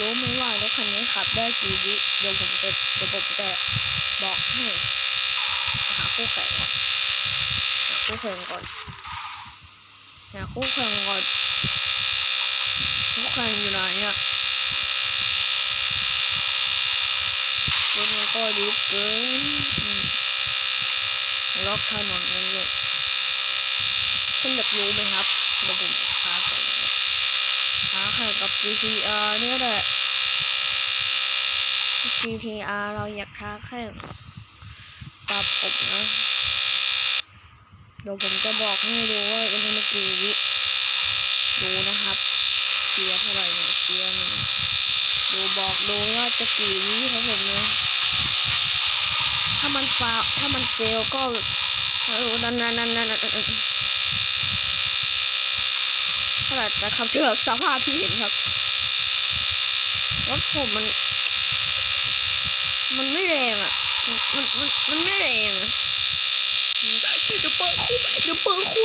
รู้ไหมว่ารถคันนี้ขับได้กี่วิเดี๋ยวผมจะเดี๋ยวผมจะบอกให้หาคู่แข่งก่อนหาคู่แข่งก่อนหาคู่แข่งก่อนคู่แข่งอยู่ไหนอะรถมันก็รีบเกินล็อกถนนมันเลยคุณอยากรู้ไหมครับเดี๋ยวผมจะพาไปนะครับ หาแข่งกับ GTR เนี่ยแหละ GTR เราอยากท้าแข่งกับผมนะ เดี๋ยวผมจะบอกให้ดูว่าอุณหภูมิกี่วิดูนะครับเกียร์เท่าไหร่เนี่ยเกียร์นึงดูบอกดูว่าจะกี่วิของผมนะถ้ามันฟาถ้ามันเฟลก็เออนั่นนั่นนั่นนั่น ขนาดนะครับเจอสภาพที่เห็นครับรถผมมัน มันไม่แรงอะ มันมันมันไม่แรงอะเดี๋ยวเปิดคู่เดี๋ยวเปิดคู่